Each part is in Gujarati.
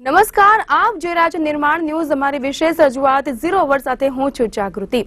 નમસ્કાર, આપ જોઈ રહ્યા છો નિર્માણ ન્યૂઝ. અમારી વિશેષ રજૂઆત ઝીરો અવર સાથે હું છું જાગૃતિ.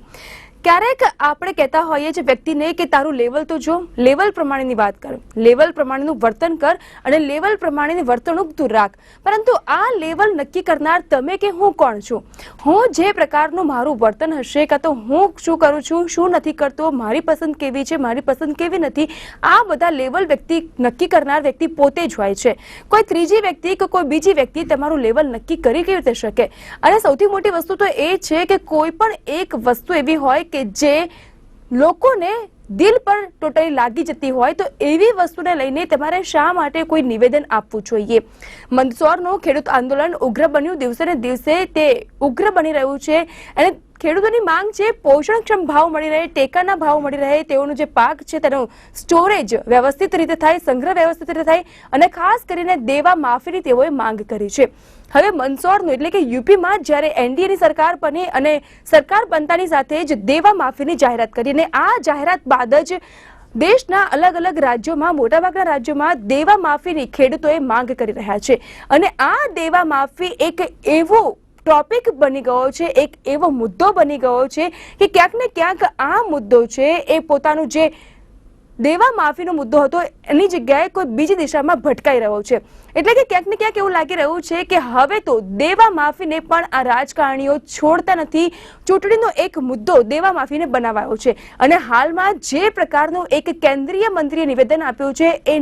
ક્યારેક આપણે કહેતા હોઈએ છીએ વ્યક્તિને કે તારું લેવલ તો જો, લેવલ પ્રમાણેની વાત કર, લેવલ પ્રમાણેનું વર્તન કર અને લેવલ પ્રમાણેની વર્તણૂક તું રાખ. પરંતુ આ લેવલ નક્કી કરનાર તમે કે હું કોણ છું? હું જે પ્રકારનું મારું વર્તન હશે કાં તો હું શું કરું છું, શું નથી કરતો, મારી પસંદ કેવી છે, મારી પસંદ કેવી નથી, આ બધા લેવલ વ્યક્તિ, નક્કી કરનાર વ્યક્તિ પોતે જ હોય છે. કોઈ ત્રીજી વ્યક્તિ કે કોઈ બીજી વ્યક્તિ તમારું લેવલ નક્કી કરી કેવી રીતે શકે? અને સૌથી મોટી વસ્તુ તો એ છે કે કોઈ પણ એક વસ્તુ એવી હોય કે જે લોકોને દિલ પર ટોટલી લાગી જતી હોય તો એવી વસ્તુને લઈને તમારે શા માટે કોઈ નિવેદન આપવું જોઈએ? મંદસોરનું ખેડૂત આંદોલન ઉગ્ર બન્યું દિવસે ને દિવસે તે ઉગ્ર બની રહ્યું છે અને ખેડૂતોની માંગ છે પોષણક્ષમ ભાવ મળી રહે, ટેકાના ભાવ મળી રહે, તેઓનો જે પાક છે તેનો સ્ટોરેજ વ્યવસ્થિત રીતે થાય, સંગ્રહ વ્યવસ્થિત રીતે થાય અને ખાસ કરીને દેવા માફીની તેઓએ માંગ કરી છે. હવે મંદસોરનું એટલે કે યુપીમાં જ્યારે એનડીએની સરકાર બની અને સરકાર બનતાની સાથે જ દેવા માફીની જાહેરાત કરી અને આ જાહેરાત બાદ જ દેશના અલગ અલગ રાજ્યોમાં, મોટાભાગના રાજ્યોમાં દેવા માફીની ખેડૂતોએ માંગ કરી રહ્યા છે. અને આ દેવા માફી એક એવો ટોપિક બની ગયો છે, એક એવો મુદ્દો બની ગયો છે કે ક્યાંક ને ક્યાંક આ મુદ્દો છે એ પોતાનું જે દેવા માફીનો મુદ્દો હતો, એની જગ્યાએ કોઈ બીજી દિશામાં ભટકાઈ રહ્યો છે. એટલે કે ક્યાંક ને ક્યાંક એવું લાગી રહ્યું છે કે હવે તો દેવા માફીને પણ આ રાજકારણીઓ છોડતા નથી. ચૂંટણીનો એક મુદ્દો દેવા માફીને બનાવાયો છે. અને હાલમાં જે પ્રકારનું એક કેન્દ્રીય મંત્રીએ નિવેદન આપ્યું છે, એ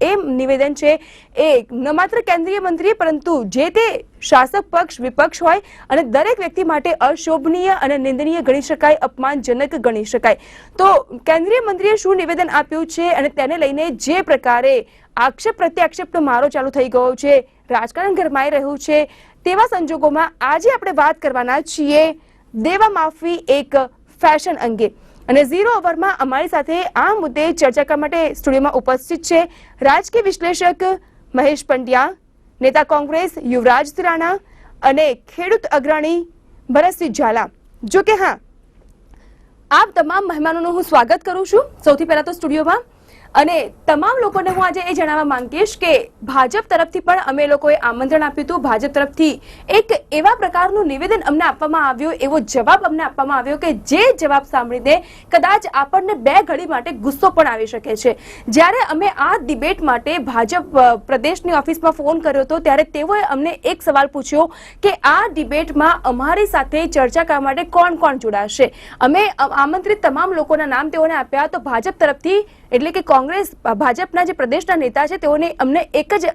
એ નિવેદન છે, એ ન માત્ર કેન્દ્રીય મંત્રીએ, પરંતુ જે તે શાસક પક્ષ, વિપક્ષ હોય અને દરેક વ્યક્તિ માટે અશોભનીય અને નિંદનીય ગણી શકાય, અપમાનજનક ગણી શકાય. તો કેન્દ્રીય મંત્રીએ શું નિવેદન આપ્યું છે અને તેને લઈને જે પ્રકારે આક્ષેપ પ્રત્યાક્ષેપનો મારો ચાલુ થઈ ગયો છે, રાજકારણ ગરમાઈ રહ્યું છે, તેવા સંજોગોમાં આજે આપણે વાત કરવાના છીએ દેવા માફી એક ફેશન અંગે. અને ઝીરો અવરમાં અમારી સાથે આ મુદ્દે ચર્ચા કરવા માટે સ્ટુડિયોમાં ઉપસ્થિત છે રાજકીય વિશ્લેષક મહેશ પંડ્યા, નેતા કોંગ્રેસ યુવરાજ તિરાણા અને ખેડૂત અગ્રણી ભરતસિંહ ઝાલા. જો કે હા આપ તમામ મહેમાનોનું હું સ્વાગત કરું છું. સૌથી પહેલા તો સ્ટુડિયોમાં અને તમામ લોકોને હું આજે એ જણાવવા માંગીશ કે ભાજપ તરફથી પણ અમે લોકોએ આમંત્રણ આપ્યું હતું. ભાજપ તરફથી એક એવા પ્રકારનું નિવેદન અમને આપવામાં આવ્યું, એવો જવાબ અમને આપવામાં આવ્યો કે જે જવાબ સાંભળીને કદાચ આપણને બે ઘડી માટે ગુસ્સો પણ આવી શકે છે. જ્યારે અમે આ ડિબેટ માટે ભાજપ પ્રદેશની ઓફિસમાં ફોન કર્યો હતો, ત્યારે તેઓએ અમને એક સવાલ પૂછ્યો કે આ ડિબેટમાં અમારી સાથે ચર્ચા કરવા માટે કોણ કોણ જોડાશે? અમે આમંત્રિત તમામ લોકોના નામ તેઓને આપ્યા તો ભાજપ તરફથી એટલે કે કોંગ્રેસ ભાજપના જે પ્રદેશના નેતા છે તેઓને અમને એક જ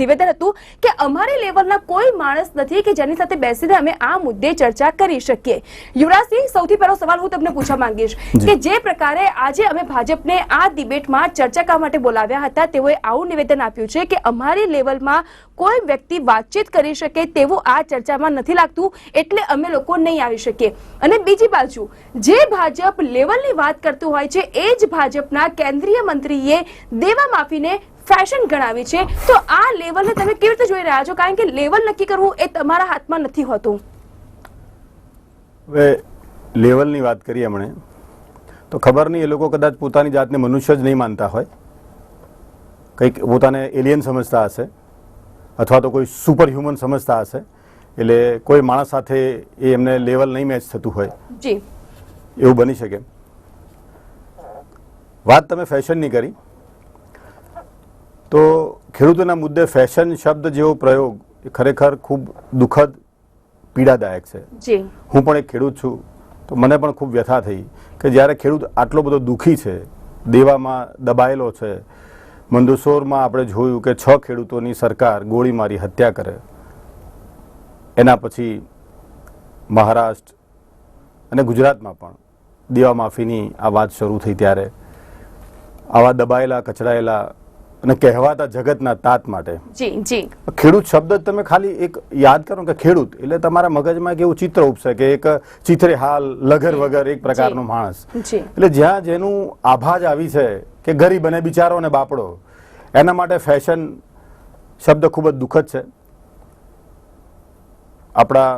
નિવેદન હતું કે અમારી લેવલના કોઈ માણસ નથી કે જેની સાથે બેસીને અમે આ મુદ્દે ચર્ચા કરી શકીએ. યુવરાજસિંહ સૌથી પહેલો સવાલ હું તમને પૂછવા માંગીશ કે જે પ્રકારે આજે અમે ભાજપને આ ડિબેટમાં ચર્ચા કરવા માટે બોલાવ્યા હતા તેઓએ આવું નિવેદન આપ્યું છે કે અમારી લેવલમાં કોઈ વ્યક્તિ વાતચીત કરી શકે તેવું આ ચર્ચામાં નથી લાગતું એટલે અમે લોકો નહીં આવી શકીએ. અને બીજી બાજુ જે ભાજપ લેવલની વાત કરતું હોય છે એ જ ભાજપના કેન્દ્રીય મંત્રીએ દેવા માફીને ફેશન ગણાવી છે તો આ લેવલને તમે કેવી રીતે જોઈ રહ્યા છો? કારણ કે લેવલ નક્કી કરવું એ તમારા હાથમાં નથી હોતું. હવે લેવલની વાત કરીએ હમણે તો ખબર નહીં એ લોકો કદાચ પોતાની જાતને મનુષ્ય જ નહીં માનતા હોય. કંઈક પોતાને એલિયન સમજતા હશે અથવા તો કોઈ સુપર હ્યુમન સમજતા હશે એટલે કોઈ માણસ સાથે એ એમને લેવલ નહીં મેચ થતું હોય. જી. એવું બની શકે. વાત તમે ફેશનની કરી. તો ખેડૂતોના મુદ્દે ફેશન શબ્દ જેવો પ્રયોગ એ ખરેખર ખૂબ દુઃખદ પીડાદાયક છે. હું પણ એક ખેડૂત છું તો મને પણ ખૂબ વ્યથા થઈ કે જ્યારે ખેડૂત આટલો બધો દુઃખી છે દેવામાં દબાયેલો છે મંદુસોરમાં આપણે જોયું કે છ ખેડૂતોની સરકાર ગોળી મારી હત્યા કરે. એના પછી મહારાષ્ટ્ર અને ગુજરાતમાં પણ દેવા માફીની આ વાત શરૂ થઈ ત્યારે. આવા દબાયેલા કચડાયેલા અને કહેવાતા જગતના તાત માટે. જી જી. ખેડૂત શબ્દ તમે ખાલી એક યાદ કરો કે ખેડૂત એટલે તમારા મગજમાં એક એવું ચિત્ર ઉપસે કે એક ચિત્રે હાલ લગર વગર એક પ્રકારનો માણસ. એટલે જ્યાં જેનું આભા જ આવી છે કે ગરીબ અને બિચારો અને બાપડો એના માટે ફેશન શબ્દ ખૂબ જ દુઃખદ છે. આપણા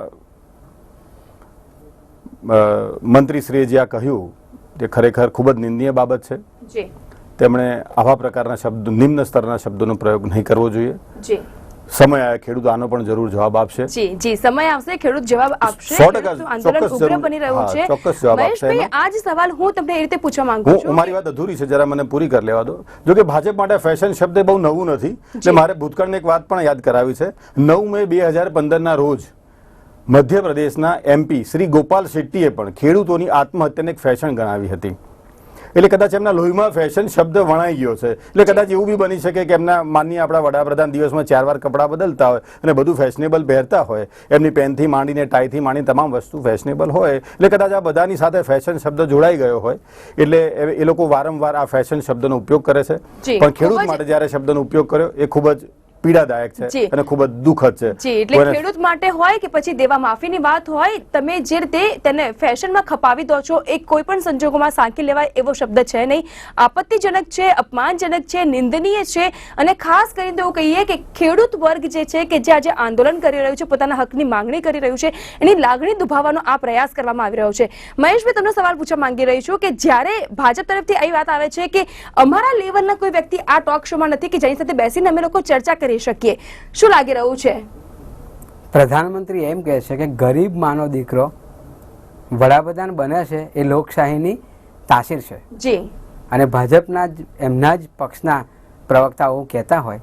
મંત્રીશ્રીએ જે આ કહ્યું તે ખરેખર ખૂબ જ નિંદનીય બાબત છે. જી. તેમણે આવા પ્રકારના શબ્દ નિમ્ન સ્તરના શબ્દોનો પ્રયોગ નહીં કરવો જોઈએ. જી. સમય આવે ખેડૂત આનો પણ જરૂર જવાબ આપશે. જી જી સમય આવશે ખેડૂત જવાબ આપશે. સો ટકા, આંદોલન ઉગ્ર બની રહ્યું છે. ચોક્કસ જવાબ આપશે આ જ સવાલ હું તમને એ રીતે પૂછવા માંગુ છું મારી વાત અધૂરી છે જરા મને પૂરી કરી લેવા દો. જો કે ભાજપ માટે ફેશન શબ્દ બહુ નવું નથી. એટલે મારે ભૂતકાળની એક વાત પણ યાદ કરાવી છે. નવ મે બે હજાર પંદરના રોજ મધ્યપ્રદેશના એમપી શ્રી ગોપાલ શેટ્ટીએ પણ ખેડૂતોની આત્મહત્યાને એક ફેશન ગણાવી હતી. એટલે કદાચ એમના લોહીમાં ફેશન શબ્દ વણાઈ ગયો છે. એટલે કદાચ એવું બી બની શકે કે એમના માનનીય આપણા વડાપ્રધાન દિવસમાં ચાર વાર કપડાં બદલતા હોય અને બધું ફેશનેબલ પહેરતા હોય. એમની પેનથી માંડીને ટાઈથી માંડીને તમામ વસ્તુ ફેશનેબલ હોય. એટલે કદાચ આ બધાની સાથે ફેશન શબ્દ જોડાઈ ગયો હોય. એટલે એ- એ લોકો વારંવાર આ ફેશન શબ્દનો ઉપયોગ કરે છે. પણ ખેડૂત માટે જ્યારે શબ્દનો ઉપયોગ કર્યો એ ખૂબ જ પીડાદાયક છે અને ખૂબ જ દુઃખદ છે. જી એટલે ખેડૂત માટે હોય કે પછી દેવા માફીની વાત હોય તમે જે રીતે તેને ફેશનમાં ખપાવી દો છો એ કોઈ પણ સંજોગોમાં સાંકી લેવાય એવો શબ્દ છે નહીં. આપત્તિજનક છે અપમાનજનક છે નિંદનીય છે અને ખાસ કરીને એવું કહીએ કે ખેડૂત વર્ગ જે છે કે જે આજે આંદોલન કરી રહ્યું છે પોતાના હકની માંગણી કરી રહ્યું છે એની લાગણી દુભાવવાનો આ પ્રયાસ કરવામાં આવી રહ્યો છે. મહેશભાઈ તમને સવાલ પૂછવા માંગી રહી છું કે જ્યારે ભાજપ તરફથી આવી વાત આવે છે કે અમારા લેવલના કોઈ વ્યક્તિ આ ટોક શોમાં નથી કે જેની સાથે બેસીને અમે લોકો ચર્ચા કરી શકીએ. શું લાગી રહ્યું છે? પ્રધાનમંત્રી એમ કહે છે કે ગરીબ માનો દીકરો વડાપ્રધાન બને છે એ લોકશાહીની તાસીર છે. જી. અને ભાજપના જ એમના જ પક્ષના પ્રવક્તાઓ કહેતા હોય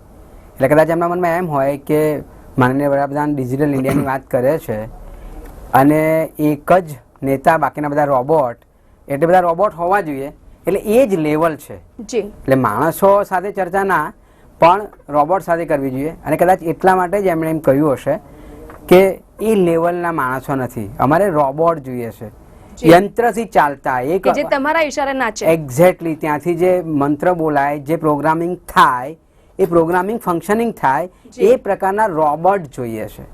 એટલે કદાચ એમના મનમાં એમ હોય કે માનનીય વડાપ્રધાન ડિજિટલ ઇન્ડિયાની વાત કરે છે અને એક જ નેતા બાકીના બધા રોબોટ એટલે બધા રોબોટ હોવા જોઈએ એટલે એ જ લેવલ છે. જી. એટલે માણસો સાથે ચર્ચા ના પણ રોબોટ સાથે કરવી જોઈએ. અને કદાચ એટલા માટે જ એમણે એમ કહ્યું હશે કે એ લેવલના માણસો નથી. અમારે રોબોટ જોઈએ છે. યંત્રથી ચાલતા એક કે જે તમારા ઈશારે નાચે. એક્ઝેક્ટલી ત્યાંથી જે મંત્ર બોલાય જે પ્રોગ્રામિંગ થાય એ પ્રોગ્રામિંગ ફંક્શનિંગ થાય એ પ્રકારના રોબોટ જોઈએ છે.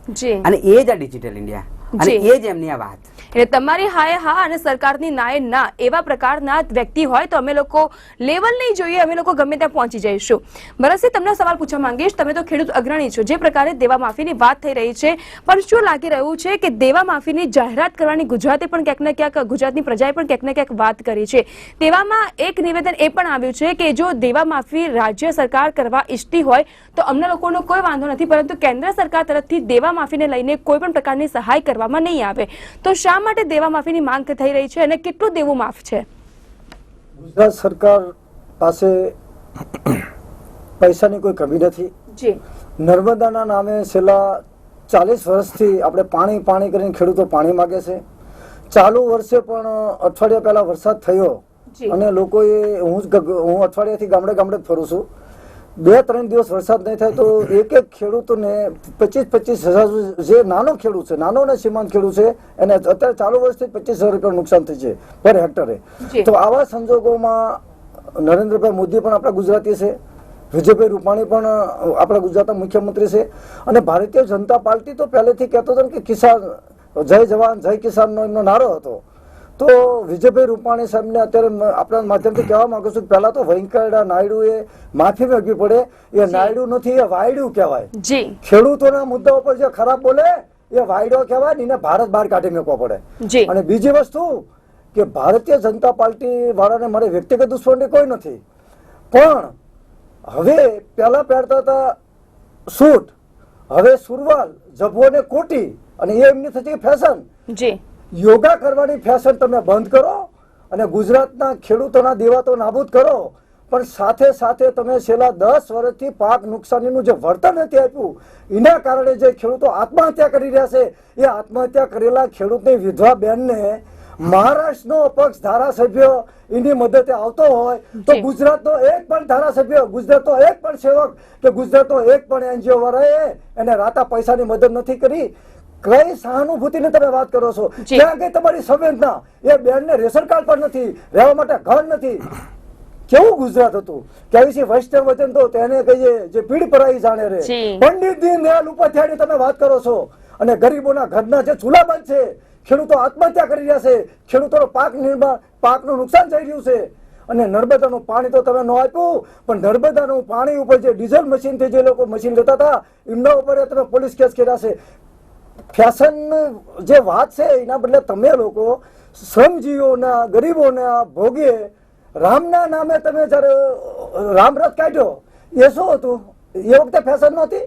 અને એ જ આ ડિજિટલ ઇન્ડિયા અને એ જ એમની આ વાત. એટલે તમારી હાય હા અને સરકારની નાય ના એવા પ્રકારના વ્યક્તિ હોય તો અમે લોકો લેવલ નહીં જોઈએ, અમે લોકો ગમે ત્યાં પહોંચી જઈશું. ભરતસિંહ તમને સવાલ પૂછવા માંગીશ, તમે તો ખેડૂત અગ્રણી છો, જે પ્રકારે દેવા માફીની વાત થઈ રહી છે, પણ શું લાગી રહ્યું છે કે દેવા માફીની જાહેરાત કરવાની ગુજરાતે પણ ક્યાંક ને ક્યાંક, ગુજરાતની પ્રજાએ પણ ક્યાંક ને ક્યાંક વાત કરી છે. તેવામાં એક નિવેદન એ પણ આવ્યું છે કે જો દેવા માફી રાજ્ય સરકાર કરવા ઈચ્છતી હોય, તો અમને લોકોનો કોઈ વાંધો નથી, પરંતુ કેન્દ્ર સરકાર તરફથી દેવા માફીને લઈને કોઈ પણ પ્રકારની સહાય કરવામાં નહીં આવે. તો શા માટે દેવા માફીની માંગ થઈ રહી છે અને કેટલું દેવું માફ છે? ગુજરાત સરકાર પાસે પૈસાની કોઈ કમી નથી. જી. નર્મદાના નામે છેલ્લા ચાલીસ વર્ષથી આપણે પાણી પાણી કરીને ખેડૂતો પાણી માગે છે. ચાલુ વર્ષે પણ અઠવાડિયા પહેલા વરસાદ થયો અને લોકોએ હું હું અઠવાડિયાથી ગામડે ગામડે જ ફરું છું. બે ત્રણ દિવસ વરસાદ નહીં થાય તો એક એક ખેડૂતોને પચીસ પચીસ હજાર જે નાનો ખેડૂત છે નાનો અને સીમાંત ખેડૂત છે એને અત્યારે ચાલુ વર્ષથી પચીસ હજાર રૂપિયા નુકસાન થઈ છે પર હેક્ટરે. તો આવા સંજોગોમાં નરેન્દ્રભાઈ મોદી પણ આપણા ગુજરાતી છે વિજયભાઈ રૂપાણી પણ આપણા ગુજરાતના મુખ્યમંત્રી છે અને ભારતીય જનતા પાર્ટી તો પહેલેથી કહેતો હતો ને કે કિસાન જય જવાન જય કિસાનનો એમનો નારો હતો. તો વિજયભાઈ રૂપાણી સાહેબને અત્યારે આપણા માધ્યમથી કહેવા માંગુ છું પહેલા તો વેંકૈયા નાયડુએ માફી માંગવી પડે. એ નાયડુ નથી એ વાયડુ કહેવાય. જી. ખેડૂતોના મુદ્દા ઉપર જે ખરાબ બોલે એ વાયડો કહેવાય ને એને ભારત બહાર કાઢી મૂકવો પડે. અને બીજી વસ્તુ કે ભારતીય જનતા પાર્ટી વાળાને મારે વ્યક્તિગત દુશ્મની કોઈ નથી. પણ હવે પહેલા પહેરતા હતા સૂટ હવે સુરવાલ જભો ને કોટી અને એ એમની થતી ફેશન જી. યોગા કરવાની ફેશન તમે બંધ કરો અને ગુજરાતના ખેડૂતોના દેવાતો નાબૂદ કરો પણ સાથે સાથે તમે છેલ્લા દસ વર્ષથી પાક નુકસાનીનું જે વળતર નથી આપ્યું એના કારણે જે ખેડૂતો આત્મહત્યા કરી રહ્યા છે એ આત્મહત્યા કરેલા ખેડૂતની વિધવા બેનને મહારાષ્ટ્રનો અપક્ષ ધારાસભ્ય એની મદદે આવતો હોય તો ગુજરાતનો એક પણ ધારાસભ્ય ગુજરાતનો એક પણ સેવક કે ગુજરાતનો એક પણ એનજીઓ વાળાએ એને રાતા પૈસાની મદદ નથી કરી. કઈ સહાનુભૂતિની તમે વાત કરો છો. ક્યાં ગઈ તમારી સંવેદના. એ બેનને રેશન કાર્ડ પણ નથી રહેવા માટે ઘર નથી. કેવું ગુજરાત હતું? કે આવી છે વૈષ્ણવ વચન તો તેને કહીએ જે પીડ પરાઈ જાણે રે. પંડિત દીનદયાળ ઉપાધ્યાયની તમે વાત કરો છો. અને ગરીબોના ઘરના જે ચૂલા બંધ છે ખેડૂતો આત્મહત્યા કરી રહ્યા છે. ખેડૂતોનો પાક નિર્માણ પાકનું નુકસાન થઈ રહ્યું છે. અને નર્મદાનું પાણી તો તમે ન આપ્યું પણ નર્મદાનું પાણી ઉપર જે ડીઝલ મશીનથી જે લોકો મશીન લેતા હતા એમના ઉપર તમે પોલીસ કેસ કર્યા છે. ફેશન જે વાત છે, એના બદલે તમે લોકો શ્રમજીવીઓના, ગરીબોના ભોગે રામના નામે તમે જ્યારે રામરથ કાઢ્યો, એ શું હતું? એ વખતે ફેશન નહોતી?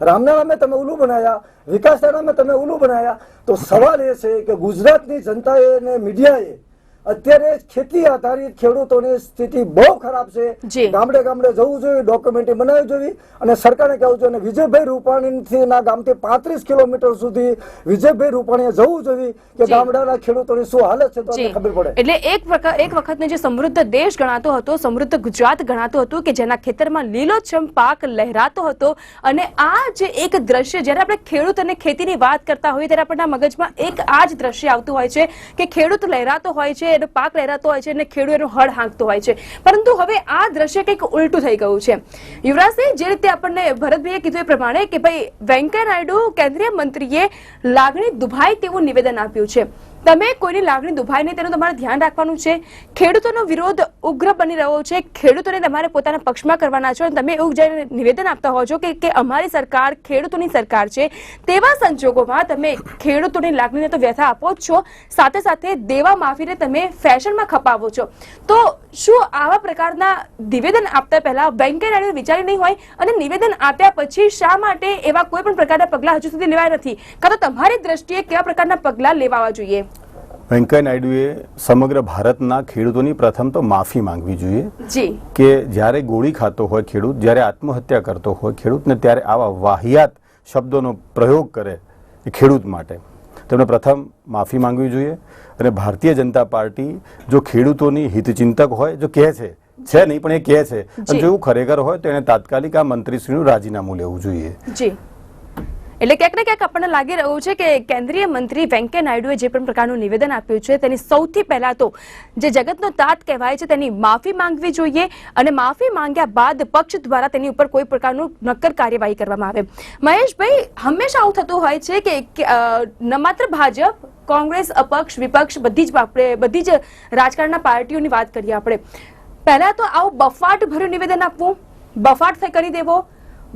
રામના નામે તમે ઉલું બનાવ્યા વિકાસના નામે તમે ઉલું બનાવ્યા તો સવાલ એ છે કે ગુજરાતની જનતાએ અને મીડિયાએ અત્યારે ખેતી આધારિત ખેડૂતોની સ્થિતિ બહુ ખરાબ છે. ગામડે ગામડે જવું જોઈએ ડોક્યુમેન્ટરી બનાવવી જોઈએ. અને સરકારને કહેવું જોઈએ અને વિજયભાઈ રૂપાણીથી ના ગામથી પાંત્રીસ કિલોમીટર સુધી વિજયભાઈ રૂપાણીએ જવું જોઈએ કે ગામડાના ખેડૂતોની શું હાલત છે તો ખબર પડે. એટલે એક પ્રકાર એક વખતનો જે સમૃદ્ધ દેશ ગણાતો હતો સમૃદ્ધ ગુજરાત ગણાતો હતો કે જેના ખેતરમાં લીલોછમ પાક લહેરાતો હતો અને આ જે એક દ્રશ્ય જ્યારે આપણે ખેડૂત અને ખેતીની વાત કરતા હોઈએ ત્યારે આપણના મગજમાં એક આ જ દ્રશ્ય આવતું હોય છે કે ખેડૂત લહેરાતો હોય છે એનો પાક લહેરાતો હોય છે અને ખેડૂત એનો હળ હાંકતો હોય છે. પરંતુ હવે આ દ્રશ્ય કંઈક ઉલટું થઈ ગયું છે. યુવરાજસિંહ જે રીતે આપણને ભરતભાઈએ કીધું એ પ્રમાણે કે ભાઈ વેંકૈયા નાયડુ કેન્દ્રીય મંત્રીએ લાગણી દુભાય તેવું નિવેદન આપ્યું છે. તમે કોઈની લાગણી દુભાય નહીં, તેનું તમારે ધ્યાન રાખવાનું છે. ખેડૂતોનો વિરોધ ઉગ્ર બની રહ્યો છે. ખેડૂતોને તમારે પોતાના પક્ષમાં કરવાના છો અને તમે એવું જ્યારે નિવેદન આપતા હો છો કે કે અમારી સરકાર ખેડૂતોની સરકાર છે. તેવા સંજોગોમાં તમે ખેડૂતોની લાગણીને તો વ્યથા આપો જ છો. સાથે સાથે દેવા માફીને તમે ફેશનમાં ખપાવો છો. તો શું આવા પ્રકારના નિવેદન આપતા પહેલા વેંકૈયા નાયડુ વિચારી નહીં હોય અને નિવેદન આપ્યા પછી શા માટે એવા કોઈ પણ પ્રકારના પગલાં હજુ સુધી લેવાયા નથી? કાં તો તમારી દ્રષ્ટિએ કેવા પ્રકારના પગલાં લેવાવા જોઈએ? વેંકૈયા નાયડુએ સમગ્ર ભારતના ખેડૂતોની પ્રથમ તો માફી માંગવી જોઈએ કે જ્યારે ગોળી ખાતો હોય ખેડૂત જ્યારે આત્મહત્યા કરતો હોય ખેડૂતને ત્યારે આવા વાહિયાત શબ્દોનો પ્રયોગ કરે એ ખેડૂત માટે. તેમણે પ્રથમ માફી માંગવી જોઈએ અને ભારતીય જનતા પાર્ટી જો ખેડૂતોની હિતચિંતક હોય જો કહે છે છે નહીં પણ એ કહે છે અને જો એવું ખરેખર હોય તો એને તાત્કાલિક આ મંત્રીશ્રીનું રાજીનામું લેવું જોઈએ. જી. એટલે ક્યાંક ને ક્યાંક આપણને લાગી રહ્યું છે કે કેન્દ્રીય મંત્રી વેંકૈયા નાયડુએ જે પણ પ્રકારનું નિવેદન આપ્યું છે, તેની સૌથી પહેલા તો જે જગતનો તાત કહેવાય છે, તેની માફી માંગવી જોઈએ અને માફી માંગ્યા બાદ પક્ષ દ્વારા તેની ઉપર કોઈ પ્રકારનું નક્કર કાર્યવાહી કરવામાં આવે. મહેશભાઈ, હંમેશા આવું થતું હોય છે કે ન માત્ર ભાજપ, કોંગ્રેસ, અપક્ષ, વિપક્ષ બધી જ આપણે બધી જ રાજકારણના પાર્ટીઓની વાત કરીએ આપણે. પહેલા તો આવું બફાટ ભર્યું નિવેદન આપવું, બફાટ થઈ કરી દેવો,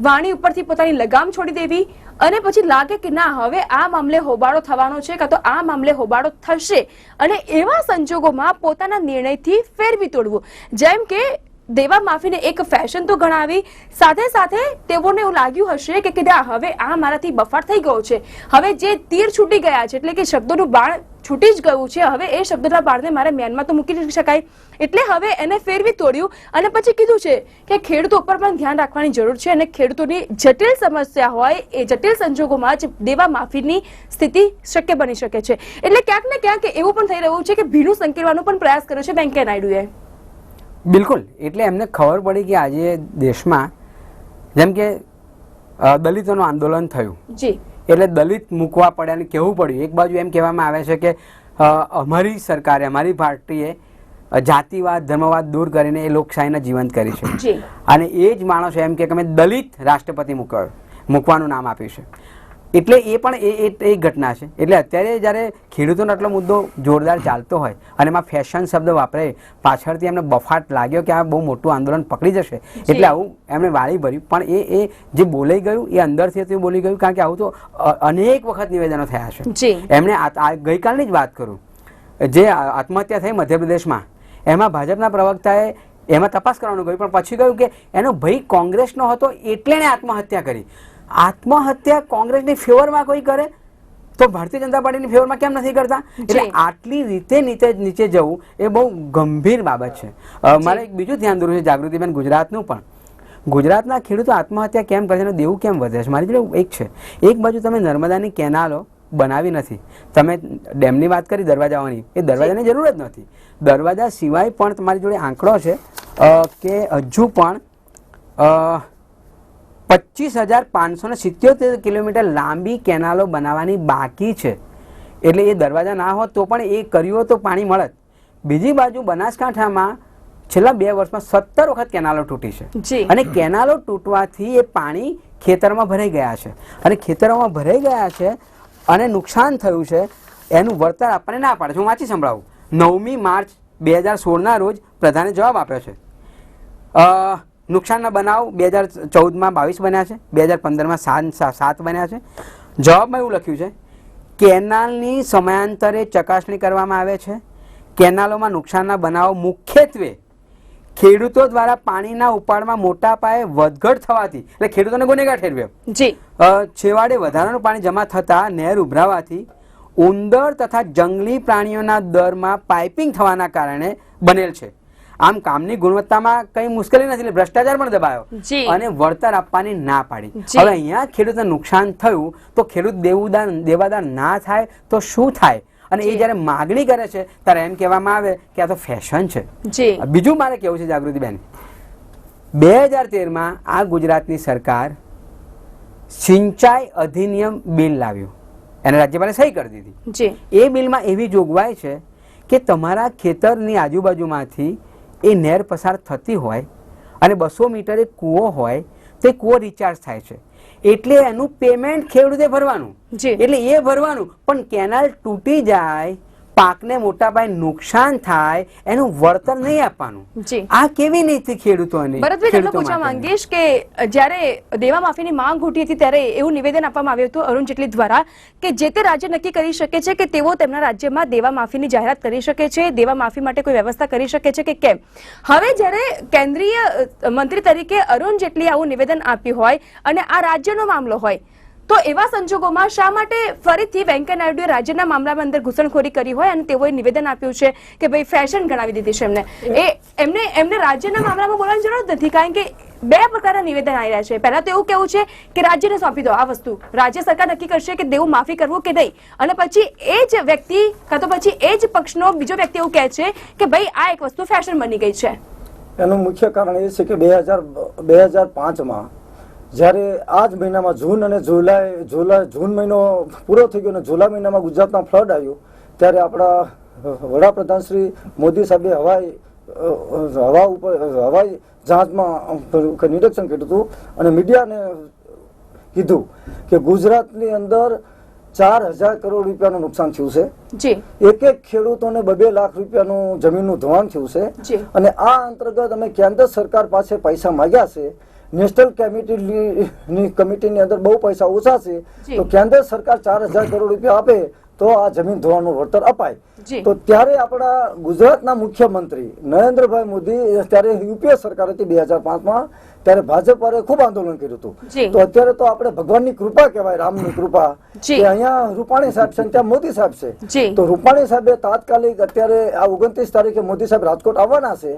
વાણી ઉપરથી પોતાની લગામ છોડી દેવી અને પછી લાગે કે ના, હવે આ મામલે હોબાળો થવાનો છે કાં તો આ મામલે હોબાળો થશે? અને એવા સંજોગોમાં પોતાના નિર્ણયથી ફેરવી તોડવું. જેમ કે દેવા માફીને એક ફેશન તો ગણાવી. સાથે સાથે તેઓને એવું લાગ્યું હશે કે કીધા, હવે આ મારાથી બફાટ થઈ ગયો છે. હવે જે તીર છૂટી ગયા છે, એટલે કે શબ્દોનું બાણ છૂટી જ ગયું છે, હવે એ શબ્દના બાળને મારે મેનમાં તો મૂકી શકાય. એટલે હવે એને ફેરવી તોડ્યું અને પછી કીધું છે કે ખેડૂતો ઉપર પણ ધ્યાન રાખવાની જરૂર છે અને ખેડૂતોની જટિલ સમસ્યા હોય એ જટિલ સંજોગોમાં જ દેવા માફીની સ્થિતિ શક્ય બની શકે છે. એટલે ક્યાંક ને ક્યાંક એવું પણ થઈ રહ્યું છે કે ભીનું સંકેલવાનો પણ પ્રયાસ કર્યો છે વેંકૈયા નાયડુએ. બિલકુલ. એટલે એમને ખબર પડી કે આજે દેશમાં જેમ કે દલિતોનું આંદોલન થયું. જી. એટલે દલિત મૂકવા પડ્યા અને કહેવું પડ્યું. એક બાજુ એમ કહેવામાં આવે છે કે અમારી સરકારે અમારી પાર્ટીએ જાતિવાદ ધર્મવાદ દૂર કરીને એ લોકશાહીને જીવંત કરી છે. અને એ જ માણસો એમ કે અમે દલિત રાષ્ટ્રપતિ મૂક્યો મૂકવાનું નામ આપ્યું છે. એટલે એ પણ એ એ એક ઘટના છે. એટલે અત્યારે જ્યારે ખેડૂતોનો આટલો મુદ્દો જોરદાર ચાલતો હોય અને એમાં ફેશન શબ્દ વાપરે પાછળથી એમને બફાટ લાગ્યો કે આ બહુ મોટું આંદોલન પકડી જશે. એટલે આવું એમણે વાળી ભર્યું પણ એ એ જે બોલાઈ ગયું એ અંદરથી હતું બોલી ગયું કારણ કે આવું તો અનેક વખત નિવેદનો થયા છે. એમણે ગઈકાલની જ વાત કરું. જે આત્મહત્યા થઈ મધ્યપ્રદેશમાં એમાં ભાજપના પ્રવક્તાએ એમાં તપાસ કરવાનું કહ્યું પણ પછી કહ્યું કે એનો ભય કોંગ્રેસનો હતો એટલે આત્મહત્યા કરી. આત્મહત્યા કોંગ્રેસની ફેવરમાં કોઈ કરે? તો ભારતીય જનતા પાર્ટીની ફેવરમાં કેમ નથી કરતા? એટલે આટલી રીતે નીચે નીચે જવું એ બહુ ગંભીર બાબત છે. મારે એક બીજું ધ્યાન દોરવું છે જાગૃતિબેન ગુજરાતનું પણ. ગુજરાતના ખેડૂતો આત્મહત્યા કેમ કરે છે અને દેવું કેમ વધે છે? મારી જોડે એક છે. એક બાજુ તમે નર્મદાની કેનાલો બનાવી નથી. તમે ડેમની વાત કરી દરવાજાઓની. એ દરવાજાની જરૂર જ નથી. દરવાજા સિવાય પણ તમારી જોડે આંકડો છે કે હજુ પણ પચીસ હજાર પાંચસો ને સિત્યોતેર કિલોમીટર લાંબી કેનાલો બનાવવાની બાકી છે. એટલે એ દરવાજા ના હોત તો પણ એ કર્યું હોત તો પાણી મળત. બીજી બાજુ બનાસકાંઠામાં છેલ્લા બે વર્ષમાં સત્તર વખત કેનાલો તૂટી છે. અને કેનાલો તૂટવાથી એ પાણી ખેતરમાં ભરાઈ ગયા છે. અને ખેતરોમાં ભરાઈ ગયા છે અને નુકસાન થયું છે. એનું વળતર આપણને ના પાડે. છે હું વાંચી સંભળાવું. નવમી માર્ચ બે હજાર સોળના રોજ પ્રધાને જવાબ આપ્યો છે. નુકસાનના બનાવ બે હજાર ચૌદમાં બાવીસ બન્યા છે બે હજાર પંદરમાં સાત સાત બન્યા છે. જવાબમાં એવું લખ્યું છે કેનાલની સમયાંતરે ચકાસણી કરવામાં આવે છે. કેનાલોમાં નુકસાનના બનાવો મુખ્યત્વે ખેડૂતો દ્વારા પાણીના ઉપાડમાં મોટા પાયે વધઘટ થવાથી એટલે ખેડૂતોને ગુનેગાર ઠેરવ્યો. જી. છેવાડે વધારાનું પાણી જમા થતા નહેર ઉભરાવાથી ઉંદર તથા જંગલી પ્રાણીઓના દરમાં પાઇપિંગ થવાના કારણે બનેલ છે. આમ કામની ગુણવત્તામાં કઈ મુશ્કેલી નથી એટલે ભ્રષ્ટાચાર પણ દબાયો. અને વળતર આપવાની ના પાડી. હવે અહીંયા ખેડૂતને નુકસાન થયું તો ખેડૂત દેવુદાર દેવાદાર ના થાય તો શું થાય? અને એ. જ્યારે માગણી કરે છે ત્યારે એમ કહેવામાં આવે કે આ તો ફેશન છે. બીજું મારે કેવું છે જાગૃતિબેન બે હજાર તેરમાં આ ગુજરાતની સરકાર સિંચાઈ અધિનિયમ બિલ લાવ્યું. એને રાજ્યપાલે સહી કરી દીધી. એ બિલમાં એવી જોગવાઈ છે કે તમારા ખેતરની આજુબાજુમાંથી એ નહેર પસાર થતી હોય અને બસો મીટર એ કૂવો હોય તો એ કૂવો રિચાર્જ થાય છે. એટલે એનું પેમેન્ટ ખેડૂતે ભરવાનું. એટલે એ ભરવાનું. પણ કેનાલ તૂટી જાય પાકને મોટા પાયે નુકસાન થાય એનું વળતર નહીં આપવાનું. આ કેવી નીતિ ખેડૂતોની ભરતભાઈ તમને પૂછવા માંગીશ કે જ્યારે દેવા માફીની માંગ ઉઠી હતી ત્યારે એવું નિવેદન આપવામાં આવ્યું હતું અરુણ જેટલી દ્વારા કે જે તે રાજ્ય નક્કી કરી શકે છે કે તેઓ તેમના રાજ્યમાં દેવા માફીની જાહેરાત કરી શકે છે દેવા માફી માટે કોઈ વ્યવસ્થા કરી શકે છે કે કેમ? હવે જ્યારે કેન્દ્રીય મંત્રી તરીકે અરુણ જેટલી આવું નિવેદન આપ્યું હોય અને આ રાજ્યનો મામલો હોય તો એવા સંજોગોમાં શા માટે ફરીથી વેંકૈયા નાયડુએ રાજ્યના મામલામાં અંદર ઘૂસણખોરી કરી હોય અને તેઓએ નિવેદન આપ્યું છે કે ભાઈ ફેશન ગણાવી દીધી છે એમને? એમને એમને રાજ્યના મામલામાં બોલવાની જરૂર નથી, કારણ કે બે પ્રકારના નિવેદન આવી રહ્યા છે. પહેલા તો એવું કેવું છે કે રાજ્યને સોંપી દો આ વસ્તુ. રાજ્ય સરકાર નક્કી કરશે કે દેવું માફી કરવું કે નહીં. અને પછી એ જ વ્યક્તિ કાં તો પછી એ જ પક્ષનો બીજો વ્યક્તિ એવું કહે છે કે ભાઈ આ એક વસ્તુ ફેશન બની ગઈ છે. એનું મુખ્ય કારણ એ છે કે બે હજાર બે હજાર પાંચમાં જ્યારે આ જ મહિનામાં જૂન અને જુલાઈ જુલાઈ જૂન મહિનો પૂરો થઈ ગયો અને જુલાઈ મહિનામાં ગુજરાતમાં ફ્લડ આવ્યું ત્યારે આપણા વડાપ્રધાન શ્રી મોદી સાહેબે હવાઈ હવા ઉપર હવાઈ જહાજમાં નિરીક્ષણ કર્યું હતું અને મીડિયાને કીધું કે ગુજરાતની અંદર ચાર હજાર કરોડ રૂપિયાનું નુકસાન થયું છે. એક એક ખેડૂતોને બબે લાખ રૂપિયાનું જમીનનું ધોવાણ થયું છે. અને આ અંતર્ગત અમે કેન્દ્ર સરકાર પાસે પૈસા માંગ્યા છે. નેશનલ કમિટીની કમિટીની અંદર બહુ પૈસા ઓછા છે તો કેન્દ્ર સરકાર ચાર હજાર કરોડ રૂપિયા આપે તો આ જમીન ધોવાનું વળતર અપાય. તો ત્યારે આપણા ગુજરાતના મુખ્યમંત્રી નરેન્દ્રભાઈ મોદી ત્યારે યુપીએ સરકાર હતી બે હજાર પાંચમાં ત્યારે ભાજપ ખૂબ આંદોલન કર્યું હતું. તો અત્યારે તો આપણે ભગવાનની કૃપા કહેવાય રામની કૃપા. કે અહીંયા રૂપાણી સાહેબ છે ત્યાં મોદી સાહેબ છે. તો રૂપાણી સાહેબે તાત્કાલિક અત્યારે આ ઓગણત્રીસ તારીખે મોદી સાહેબ રાજકોટ આવવાના છે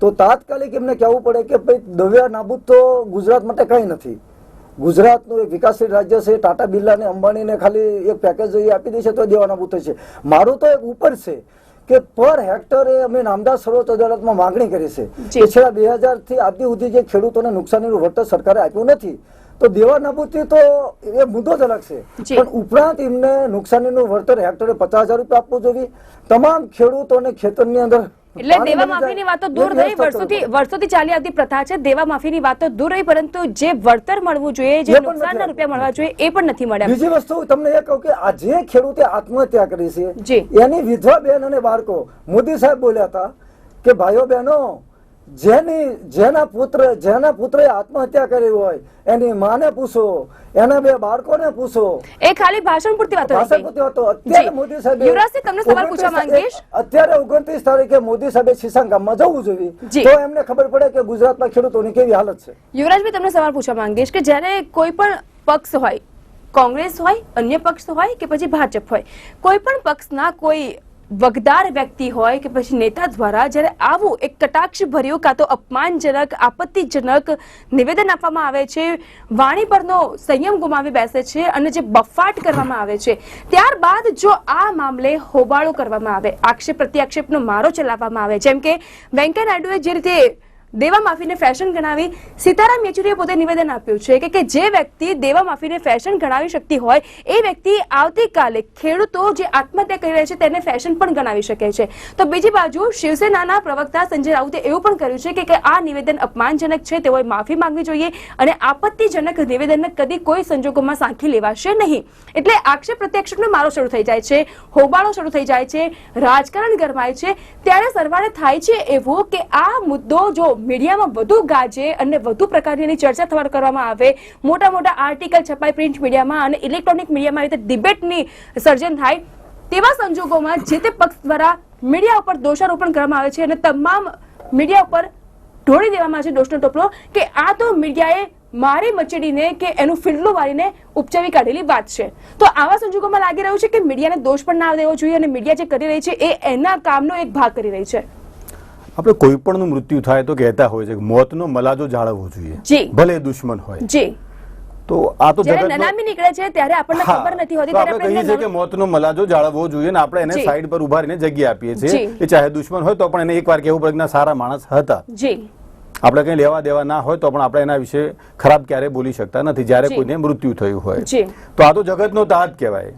તો તાત્કાલિક એમને કહેવું પડે કે ભાઈ દવ્યા નાબૂદ તો ગુજરાત માટે કંઈ નથી. ગુજરાતનું એક વિકાસશીલ રાજ્ય છે ટાટા બિરલાને અંબાણીને ખાલી એક પેકેજ એ આપી દેશે તો દેવા નાબૂદ થશે. મારું તો એક ઉપર છે કે પર હેક્ટરે અમે નામદાર સર્વોચ્ચ અદાલતમાં માંગણી કરી છે. કે છેલ્લા બે હજારથી આજ સુધી જે ખેડૂતોને નુકસાનીનું વળતર સરકારે આપ્યું નથી. તો દેવા નાબૂદથી તો એ મુદ્દો જ અલગ છે. પણ ઉપરાંત એમને નુકસાનીનું વળતર હેક્ટરે પચાસ હજાર રૂપિયા આપવું જોઈએ. તમામ ખેડૂતોને ખેતરની અંદર એટલે દેવા માફીની વાતો દૂર રહી વર્ષોથી વર્ષોથી ચાલી આવતી પ્રથા છે. દેવા માફીની વાતો દૂર રહી પરંતુ જે વળતર મળવું જોઈએ જે નુકસાનના રૂપિયા મળવા જોઈએ એ પણ નથી મળ્યા. બીજી વસ્તુ તમને એ કહું કે આ જે ખેડૂતે આત્મહત્યા કરી છે એની વિધવા બેન અને બાળકો મોદી સાહેબ બોલ્યા હતા કે ભાઈઓ બહેનો જેની જેના પુત્ર જેના પુત્રએ આત્મહત્યા કરી હોય એની માને પૂછો એના બે બાળકોને પૂછો. એ ખાલી ભાષણ પૂરતી વાત ભાષણ પૂરતી વાત. અત્યારે મોદી સાહેબ યુવરાજસિંહ, તમને સવાલ પૂછવા માંગીશ. અત્યારે ઓગણત્રીસ તારીખે મોદી સાહેબે ગામમાં જવું જોઈએ. તો એમને ખબર પડે કે ગુજરાતમાં ખેડૂતોની કેવી હાલત છે. યુવરાજભાઈ તમને સવાલ પૂછવા માંગીશ કે જ્યારે કોઈ પણ પક્ષ હોય કોંગ્રેસ હોય અન્ય પક્ષ હોય કે પછી ભાજપ હોય કોઈ પણ પક્ષના કોઈ વગદાર વ્યક્તિ હોય કે પછી નેતા દ્વારા જ્યારે આવું એક કટાક્ષ ભર્યું કાં તો અપમાનજનક, આપત્તિજનક નિવેદન આપવામાં આવે છે, વાણી પરનો સંયમ ગુમાવી બેસે છે અને જે બફાટ કરવામાં આવે છે, ત્યારબાદ જો આ મામલે હોબાળો કરવામાં આવે આક્ષેપ પ્રત્યાક્ષેપનો મારો ચલાવવામાં આવે. જેમ કે, વેંકૈયા નાયડુએ જે રીતે દેવા માફીને ફેશન ગણાવી સીતારામ યેચુરીએ પોતે નિવેદન આપ્યું છે કે જે વ્યક્તિ દેવા માફીને ફેશન ગણાવી શકતી હોય, એ વ્યક્તિ આવતીકાલે ખેડૂતો જે આત્મહત્યા કરી રહ્યા છે તેને ફેશન પણ ગણાવી શકે છે. તો બીજી બાજુ શિવસેનાના પ્રવક્તા સંજય રાઉતે એવું પણ કર્યું છે કે કે આ નિવેદન અપમાનજનક છે, તેઓએ માફી માંગવી જોઈએ અને આપત્તિજનક નિવેદનને કદી કોઈ સંજોગોમાં સાંખી લેવાશે નહીં. એટલે આક્ષેપ પ્રત્યાક્ષેપનો મારો શરૂ થઈ જાય છે, હોબાળો શરૂ થઈ જાય છે, રાજકારણ ગરમાય છે, ત્યારે સરવાળે થાય છે એવું કે આ મુદ્દો જો મીડિયામાં વધુ ગાજે અને વધુ પ્રકારની એની ચર્ચા થવા કરવામાં આવે. મોટા મોટા આર્ટિકલ છપાય પ્રિન્ટ મીડિયામાં અને ઇલેક્ટ્રોનિક મીડિયામાં રીતે ડિબેટની સર્જન થાય તેવા સંજોગોમાં જે તે પક્ષ દ્વારા મીડિયા ઉપર દોષારોપણ કરવામાં આવે છે અને તમામ મીડિયા ઉપર ઢોળી દેવામાં આવે છે દોષનો ટોપલો કે આ તો મીડિયાએ મારી મચેડીને કે એનું ફિલ્ડલું વાળીને ઉપચાવી કાઢેલી વાત છે. તો આવા સંજોગોમાં લાગી રહ્યું છે કે મીડિયાને દોષ પણ ના દેવો જોઈએ અને મીડિયા જે કરી રહી છે એ એના કામનો એક ભાગ કરી રહી છે. આપણે કોઈ પણનું મૃત્યુ થાય તો કહેતા હોય છે કે મોતનો મલાજો જાળવવો જોઈએ. ભલે દુશ્મન હોય. જી. તો આ તો જગત નનામી નીકળે છે ત્યારે આપણને ખબર નથી હોતી ત્યારે આપણે કહીએ છીએ કે મોતનો મલાજો જાળવવો જોઈએ ને આપણે એને સાઈડ પર ઊભા રહીને જગ્યા આપીએ છીએ. કે ચાહે દુશ્મન હોય તો પણ એને એકવાર કેવું પડે કે સારા માણસ હતા. જી. આપણે કંઈ લેવા દેવા ના હોય તો પણ આપણે એના વિશે ખરાબ ક્યારે બોલી શકતા નથી જ્યારે કોઈને મૃત્યુ થયું હોય. તો આ તો જગતનો તાજ કહેવાય.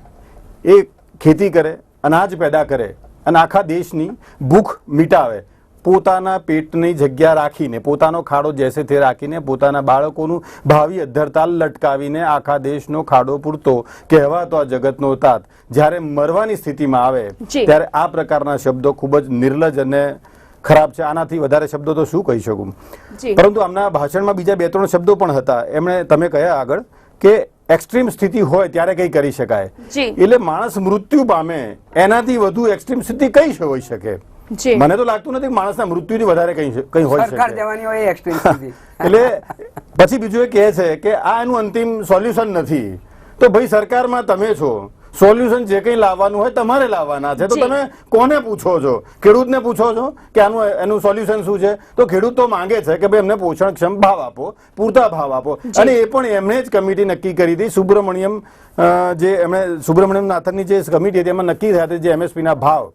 એ ખેતી કરે અનાજ પેદા કરે અને આખા દેશની ભૂખ મિટાવે. પોતાના પેટની જગ્યા રાખીને પોતાનો ખાડો જેસે તે રાખીને પોતાના બાળકોનું ભાવિ અધ્ધરતાલ લટકાવીને આખા દેશનો ખાડો પૂરતો કહેવાતો આ જગતનો તાત. જ્યારે મરવાની સ્થિતિમાં આવે ત્યારે આ પ્રકારના શબ્દો ખૂબ જ નિર્લજ અને ખરાબ છે. આનાથી વધારે શબ્દો તો શું કહી શકું? પરંતુ આમના ભાષણમાં બીજા બે ત્રણ શબ્દો પણ હતા. એમણે તમે કહ્યા આગળ કે એક્સ્ટ્રીમ સ્થિતિ હોય ત્યારે કઈ કરી શકાય. એટલે માણસ મૃત્યુ પામે એનાથી વધુ એક્સ્ટ્રીમ સ્થિતિ કઈ હોઈ શકે? મને તો લાગતું નથી માણસના મૃત્યુથી વધારે કંઈ કંઈ હોઈ સરકાર જવાની હોય એટલે પછી બીજું એ કહે છે કે આ એનું અંતિમ સોલ્યુશન નથી. તો ભાઈ સરકારમાં તમે છો. સોલ્યુશન જે કંઈ લાવવાનું હોય તમારે લાવવાના છે. તો તમે કોને પૂછો છો? ખેડૂતને પૂછો છો કે આનું એનું સોલ્યુશન શું છે? તો ખેડૂત તો માંગે છે કે ભાઈ એમને પોષણક્ષમ ભાવ આપો પૂરતા ભાવ આપો. અને એ પણ એમણે જ કમિટી નક્કી કરી હતી. સુબ્રમણ્યમ જે એમણે સુબ્રમણ્યમ નાથનની જે કમિટી હતી એમાં નક્કી થયા હતા જે એમએસપીના ના ભાવ.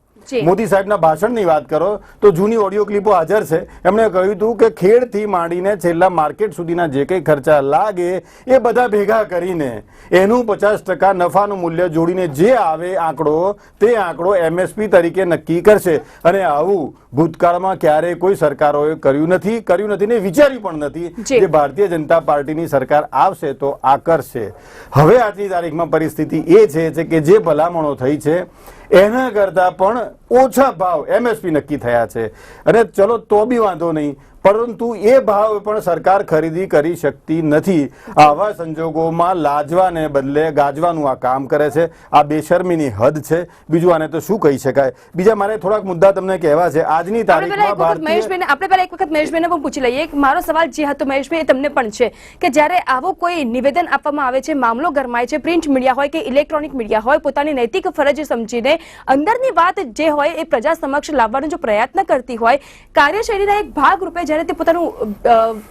મોદી સાહેબના ભાષણની વાત કરો તો જૂની ઓડિયો ક્લિપો હાજર છે. એમણે કહ્યું હતું કે ખેડથી માંડીને છેલ્લા માર્કેટ સુધીના જે કંઈ ખર્ચા લાગે એ બધા ભેગા કરીને એનું પચાસ ટકા નફાનું મૂલ્ય જોડીને જે આવે આંકડો તે આંકડો એમએસપી તરીકે નક્કી કરશે. અને આવું ભૂતકાળમાં ક્યારેય કોઈ સરકારોએ કર્યું નથી કર્યું નથી ને વિચાર્યું પણ નથી કે જે ભારતીય જનતા પાર્ટીની સરકાર આવશે તો આ કરશે હવે આજની તારીખમાં પરિસ્થિતિ એ છે કે જે ભલામણો થઈ છે એના કરતાં પણ ઓછા ભાવ એમએસપી નક્કી થયા છે. અને ચલો તો બી વાંધો નહીં પરંતુ એ ભાવ પણ સરકાર ખરીદી કરી શકતી નથી. આવા સંજોગોમાં લાજવાને બદલે ગાજવાનું આ કામ કરે છે. આ બેશરમીની હદ છે. બીજું આને તો શું કહી શકાય? બીજા મારે થોડાક મુદ્દા તમને કહેવા છે. આજની તારીખમાં મહેશભાઈને આપણે પહેલા એક વખત મહેશભાઈને પણ પૂછી લઈએ. મારો સવાલ જે હતો મહેશભાઈ એ તમને પણ છે કે જ્યારે આવો કોઈ નિવેદન આપવામાં આવે છે મામલો ગરમાય છે પ્રિન્ટ મીડિયા હોય કે ઇલેક્ટ્રોનિક મીડિયા હોય પોતાની નૈતિક ફરજ સમજીને અંદરની વાત જે હોય એ પ્રજા સમક્ષ લાવવાનો જો પ્રયત્ન કરતી હોય કાર્યશૈલીના એક ભાગ રૂપે જ્યારે તે પોતાનું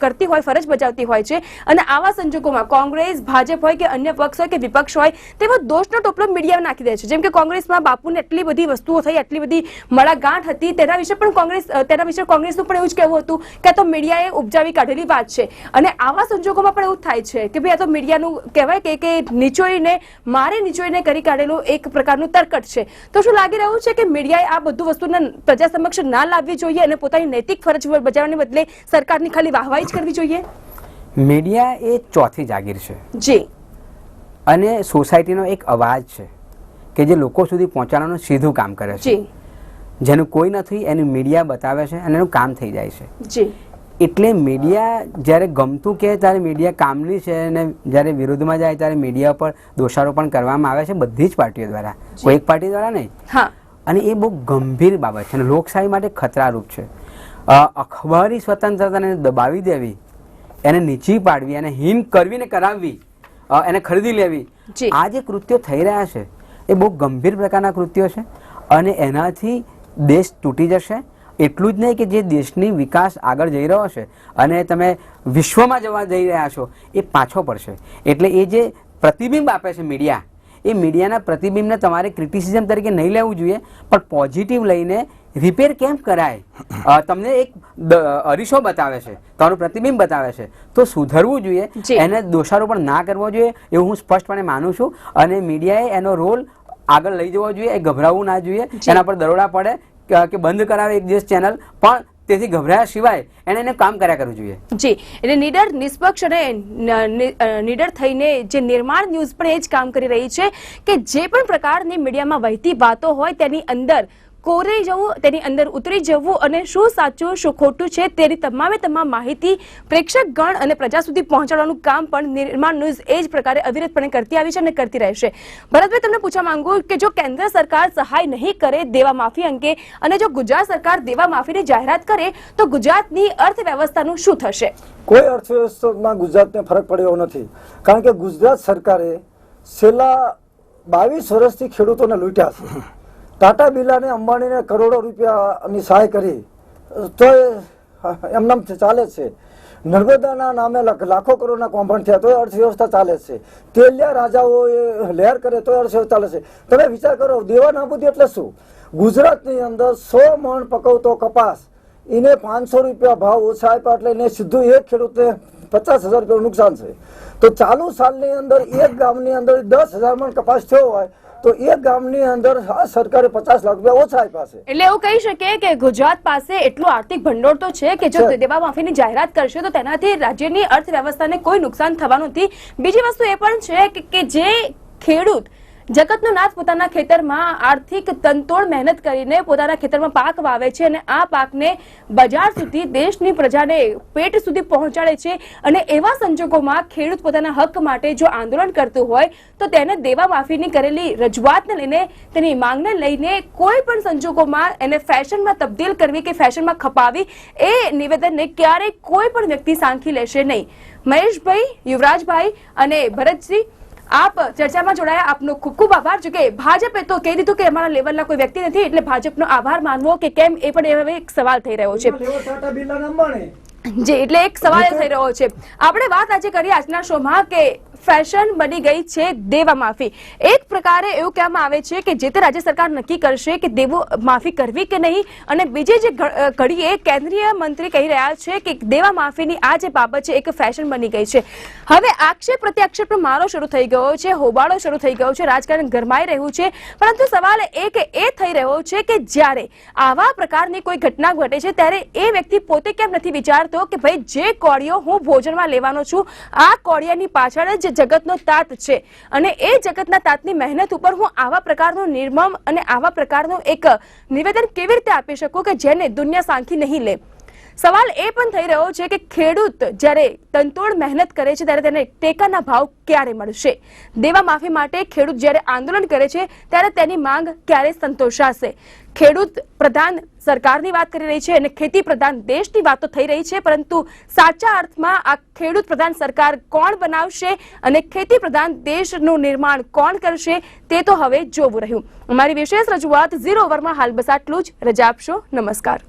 કરતી હોય, ફરજ બજાવતી હોય છે. અને આવા સંજોગોમાં કોંગ્રેસ, ભાજપ હોય કે અન્ય પક્ષ હોય કે વિપક્ષ હોય તેવો દોષનો ટોપલો મીડિયા નાખી દે છે. જેમ કે કોંગ્રેસમાં બાપુને એટલી બધી વસ્તુઓ થઈ, એટલી બધી મળાગાંઠ હતી, તેના વિશે પણ કોંગ્રેસ તેના વિશે કોંગ્રેસનું પણ એવું જ કહેવું હતું કે આ તો મીડિયાએ ઉપજાવી કાઢેલી વાત છે. અને આવા સંજોગોમાં પણ એવું થાય છે કે ભાઈ આ તો મીડિયાનું કહેવાય કે કે નીચોઈને મારે નીચોઈને કરી કાઢેલું એક પ્રકારનું તરકટ છે. તો શું લાગી રહ્યું છે કે મીડિયાએ આ બધું વસ્તુને પ્રજા સમક્ષ ના લાવવી જોઈએ અને પોતાની નૈતિક ફરજ બજાવવાને બદલે સરકારની ખાલી વાહવાઈ જ કરવી જોઈએ? મીડિયા એ ચોથી જાગીર છે. જી. અને સોસાયટીનો એક અવાજ છે કે જે લોકો સુધી પહોંચાડવાનું સીધું કામ કરે છે. જેનું કોઈ નથી એનું મીડિયા બતાવે છે અને એનું કામ થઈ જાય છે. જી. એટલે મીડિયા જ્યારે ગમતું કહે ત્યારે મીડિયા કામની છે અને જ્યારે વિરોધમાં જાય ત્યારે મીડિયા પર દોષારોપણ કરવામાં આવે છે બધી જ પાર્ટીઓ દ્વારા. કોઈ એક પાર્ટી દ્વારા નહીં. હા. અને એ બહુ ગંભીર બાબત છે અને લોકશાહી માટે ખતરારૂપ છે. અખબારી સ્વતંત્રતાને દબાવી દેવી એને નીચી પાડવી એને હિમ કરવીને કરાવવી એને ખરીદી લેવી. આ જે કૃત્યો થઈ રહ્યા છે એ બહુ ગંભીર પ્રકારના કૃત્યો છે અને એનાથી દેશ તૂટી જશે. એટલું જ નહીં કે જે દેશની વિકાસ આગળ જઈ રહ્યો છે અને તમે વિશ્વમાં જવા જઈ રહ્યા છો એ પાછો પડશે. એટલે એ જે પ્રતિબિંબ આપે છે મીડિયા એ મીડિયાના પ્રતિબિંબને તમારે ક્રિટિસિઝમ તરીકે નહીં લેવું જોઈએ પણ પોઝિટિવ લઈને રિપેર કેમ કરાય? તમને એક અરીસો બતાવે છે તમારું પ્રતિબિંબ બતાવે છે. તો સુધરવું જોઈએ. એને દોષારોપણ ના કરવો જોઈએ એવું હું સ્પષ્ટપણે માનું છું. અને મીડિયાએ એનો રોલ આગળ લઈ જવો જોઈએ એ ગભરાવવું ના જોઈએ. એના પર દરોડા પડે કે- બંધ કરાવે એક દિવસ ચેનલ. પણ તેથી ગભરાયા સિવાય એને એને કામ કર્યા કરવું જોઈએ. જી. એટલે નીડર નિષ્પક્ષ અને નીડર થઈને જે નિર્માણ ન્યૂઝ પણ એ જ કામ કરી રહી છે કે જે પણ પ્રકારની મીડિયામાં વહેતી વાતો હોય તેની અંદર કોરી જવું, તેની અંદર ઉતરી જવું અને શું સાચું, શું ખોટું છે તેની તમામે તમામ માહિતી પ્રેક્ષક ગણ અને પ્રજા સુધી પહોંચાડવાનું કામ પણ નિર્માણ ન્યૂઝ એ જ પ્રકારે અવિરતપણે કરતી આવી છે અને કરતી રહેશે. ભરતભાઈ તમને પૂછવા માંગુ કે જો કેન્દ્ર સરકાર સહાય નહીં કરે દેવા માફી અંગે અને જો ગુજરાત સરકાર દેવા માફીની જાહેરાત કરે, તો ગુજરાતની અર્થવ્યવસ્થાનું શું થશે? કોઈ અર્થવ્યવસ્થામાં ગુજરાતને ફરક પડ્યો નથી. કારણ કે ગુજરાત સરકારે છેલ્લા બાવીસ વર્ષથી ખેડૂતોને લૂંટ્યા છે. ટાટા બિરલાને અંબાણીને કરોડો રૂપિયાની સહાય કરી. તો એમનામ ચાલે છે. નર્મદાના નામે લાખો કરોડના કૌભાંડ થયા, તોય અર્થવ્યવસ્થા ચાલે છે. તેલિયા રાજાઓ એ લહેર કરે, તોય અર્થવ્યવસ્થા ચાલે છે. તમે વિચાર કરો દેવા નાબૂદી એટલે શું? ગુજરાતની અંદર સો મણ પકવતો કપાસ એને પાંચસો રૂપિયા ભાવ ઓછા આપ્યા એટલે એને સીધું એક ખેડૂતને પચાસ હજાર રૂપિયાનું નુકસાન છે. તો ચાલુ સાલની અંદર એક ગામની અંદર દસ હજાર મણ કપાસ થયો હોય તો એ ગામની અંદર સરકારે પચાસ લાખ રૂપિયા ઓછા આપ્યા છે એટલે એવું કહી શકીએ કે ગુજરાત પાસે એટલું આર્થિક ભંડોળ તો છે કે જો. દેવા માફીની જાહેરાત કરશે તો તેનાથી રાજ્યની અર્થવ્યવસ્થાને કોઈ નુકસાન થવાનું નથી બીજી વસ્તુ એ પણ છે કે જે ખેડૂત જગતનો નાથ પોતાના ખેતરમાં આર્થિક તનતોડ મહેનત કરીને પોતાના ખેતરમાં પાક વાવે છે અને આ પાકને બજાર સુધી દેશની પ્રજાને પેટ સુધી પહોંચાડે છે અને એવા સંજોગોમાં ખેડૂત પોતાના હક માટે જો આંદોલન કરતું હોય, તો તેને દેવા માફીની કરેલી રજૂઆતને લઈને તેની માંગને લઈને કોઈ પણ સંજોગોમાં એને ફેશનમાં તબદીલ કરવી કે ફેશનમાં ખપાવી, એ નિવેદનને ક્યારેય કોઈ પણ વ્યક્તિ સાંખી લેશે નહીં. મહેશભાઈ, યુવરાજભાઈ અને ભરતજી આપ ચર્ચામાં જોડાયા. આપનો ખૂબ ખૂબ આભાર. જો કે ભાજપે તો કહી દીધું કે અમારા લેવલના કોઈ વ્યક્તિ નથી એટલે ભાજપનો આભાર માનવો કે કેમ એ પણ હવે એક સવાલ થઈ રહ્યો છે. જી એટલે એક સવાલ થઈ રહ્યો છે. આપણે વાત આજે કરીએ આજના શોમાં કે ફેશન બની ગઈ છે દેવા માફી. એક પ્રકારે એવું કહેવામાં આવે છે કે જે તે રાજ્ય સરકાર નક્કી કરશે કે દેવો માફી કરવી કે નહીં અને બીજી જે ઘડીએ કેન્દ્રીય મંત્રી કહી રહ્યા છે કે દેવા માફીની આ જે બાબત છે એક ફેશન બની ગઈ છે. હવે આક્ષેપ પ્રત્યાક્ષેપનો મારો શરૂ થઈ ગયો છે, હોબાળો શરૂ થઈ ગયો છે, રાજકારણ ગરમાઈ રહ્યું છે. પરંતુ સવાલ એક એ થઈ રહ્યો છે કે જ્યારે આવા પ્રકારની કોઈ ઘટના ઘટે છે ત્યારે એ વ્યક્તિ પોતે કેમ નથી વિચારતો કે ભાઈ જે કોળીઓ હું ભોજનમાં લેવાનો છું, આ કોળિયાની પાછળ જ જગતનો તાત છે. અને એ જગતના તાતની મહેનત ઉપર હું આવા પ્રકારનું નિર્મમ અને આવા પ્રકારનું એક નિવેદન કેવી રીતે આપી શકું કે જેને દુનિયા સાંખી નહીં લે? સવાલ એ પણ થઈ રહ્યો છે કે ખેડૂત જ્યારે તંતોડ મહેનત કરે છે, ત્યારે તેને ટેકાના ભાવ ક્યારે મળશે? દેવા માફી માટે ખેડૂત જ્યારે આંદોલન કરે છે, ત્યારે તેની માંગ ક્યારે સંતોષાશે? ખેડૂત પ્રધાન સરકારની વાત કરી રહી છે અને ખેતી પ્રધાન દેશની વાતો થઈ રહી છે, પરંતુ સાચા અર્થમાં આ ખેડૂત પ્રધાન સરકાર કોણ બનાવશે અને ખેતી પ્રધાન દેશનું નિર્માણ કોણ કરશે, તે તો હવે જોવું રહ્યું. અમારી વિશેષ રજૂઆત ઝીરો ઓવરમાં હાલ બસ આટલું જ. રજા આપશો. નમસ્કાર.